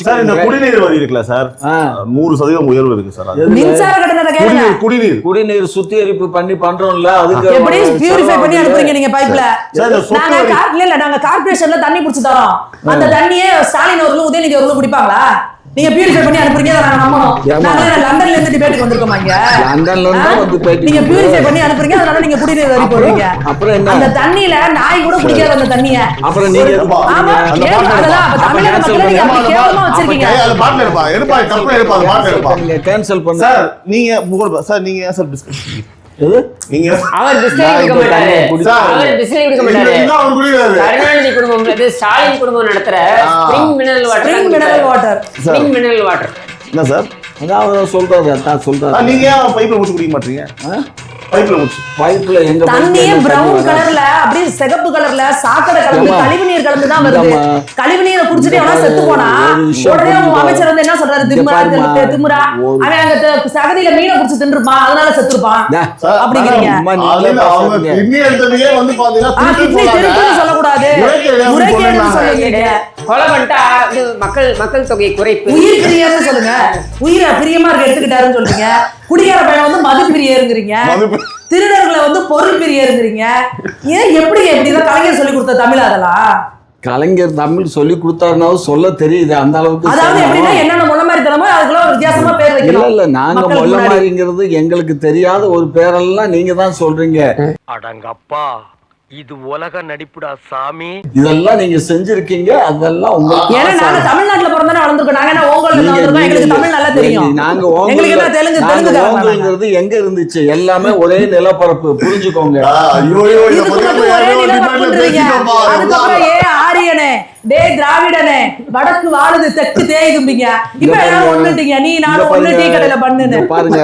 Sir இந்த குடிநீர் வரி இருக்குல்ல சார். நூறு சதவீதம் உயர்வு இருக்கு சார். மின்சார கட்டணத்தை குடிநீர் குடிநீர். குடிநீர் சுத்திகரிப்பு பண்ணி பண்றோம்ல அதுக்கு எப்படி பியூரிஃபை பண்ணி அனுப்புறீங்க நீங்க பைப்ல சார், இந்த சொத்து நாங்க இல்ல இல்ல நாங்க கார்ப்பரேஷன்ல தண்ணி புடிச்சு தரோம். அந்த தண்ணியே ஸ்டாலின் அவர்களும் உதயநிதி அவர்களும் குடிப்பாங்களா? நீங்க பியூரிஃபை பண்ணி அனுப்புறீங்க லண்டன்ல இருந்து டிபேட்டுக்கு வந்திருக்கோமா இங்க? லண்டன்ல இருந்து ஆ? வந்து பேட்டி நீங்க. பியூரிஃபை பண்ணி அனுப்புறீங்க அதனால நீங்க குடிநீர் வரி போடுறீங்க அப்புறம் என்ன? அந்த தண்ணியில நாய் கூட குடிக்காத அந்த தண்ணிய. அப்புறம் நீங்க ஆமா அதெல்லாம் தமிழக மக்களை நீங்க பண்ணுங்க. அப்படி கேவலமா வச்சிருக்கீங்க. அது பாட்டில் எடுப்பா எடுப்பா கப்பல எடுப்பா அது பாட்டில் எடுப்பா. கேன்சல் பண்ண. சார் நீங்க சார் நீங்க ஏன் சார் பிஸ்கட்? நீங்க அவர் பிஸ்கட் மாட்டாரு. அவர் பிஸ்கட் மாட்டாரு. அவர் கருணாநிதி குடும்பம் இது ஸ்டாலின் குடும்பம் நடத்துற ஆ. Spring mineral water spring mineral water spring mineral water என்ன சார் அவர் சொல்றாரு அதான் சொல்றாரு நீங்க ஏன் பைப்ல முடிச்சு குடிக்க மாட்டீங்க? பைப்ல முடிச்சு பைப்ல எங்க தண்ணியே பிரவுன்? கலர்ல அப்படியே சிகப்பு கலர்ல சாக்கடை கலந்து? கழிவு நீர் கலந்து தான் வருது. கழிவு நீரை குடிச்சிட்டு எவனா செத்து போனா? உடனே உங்க. அமைச்சர் வந்து என்ன சொல்றாரு? திமுறா திமுறா அவன் அங்க சகதியில மீனை குடிச்சு தின்றுப்பான் அதனால செத்துருப்பான். அப்படிங்கிறீங்க. முறைகேடுன்னு கொலை பண்ணிட்டா மக்கள் மக்கள் தொகை குறைப்பு. உயிர் பிரியர்னு சொல்லுங்க. உயிரை பிரியமா இருக்க எடுத்துக்கிட்டாருன்னு சொல்றீங்க. குடிகார பையன் வந்து மது பிரியருங்கிறீங்க. மது- திருடர்களை வந்து பொருள் பிரியருங்கிறீங்க. ஏன் எப்படி எப்படிதான் கலைஞர் சொல்லி கொடுத்த தமிழ் அதெல்லாம்? கலைஞர் தமிழ் சொல்லி கொடுத்தாருனாலும் சொல்ல தெரியுது அந்த அளவுக்கு அதாவது எப்படின்னா சொல்லணும். என்னென்ன முள்ள மாதிரி தரமோ அதுக்குள்ள ஒரு வித்தியாசமா பேர் இல்ல வைக்கணும். இல்ல நாங்க முன்னாடி. மாதிரிங்கிறது எங்களுக்கு தெரியாத ஒரு பேரெல்லாம் நீங்க தான் சொல்றீங்க. அடங்கப்பா. இது உலக நடிப்புடா சாமி. இதெல்லாம் நீங்க செஞ்சிருக்கீங்க அதெல்லாம் உங்களுக்கு ஏன்னா. நாங்க தமிழ்நாட்டுல பிறந்தானே வளர்ந்துருக்கோம். நாங்க என்ன ஓங்கல்ல நீங்க- வளர்ந்துருக்கோம்? எங்களுக்கு தமிழ் நல்லா தெரியும். நாங்க எங்களுக்கு என்ன தெலுங்கு நாங்க தெலுங்கு ஓங்கல்ங்கிறது எங்க இருந்துச்சு? எல்லாமே ஒரே நிலப்பரப்பு. புரிஞ்சுக்கோங்க. ஐயோ, இதை ஒரே நிலப்பரப்புன்றீங்க. அதுக்கப்புறம் ஏ ஆரியனே டே திராவிடனே வடக்கு வாழுது தெற்கு தேயுதும்பீங்க இப்ப எல்லாரும். ஒண்ணுட்டீங்க. நீ நானும் ஒண்ணு. டீ கடையில பண்ணுன்னு. பாருங்க.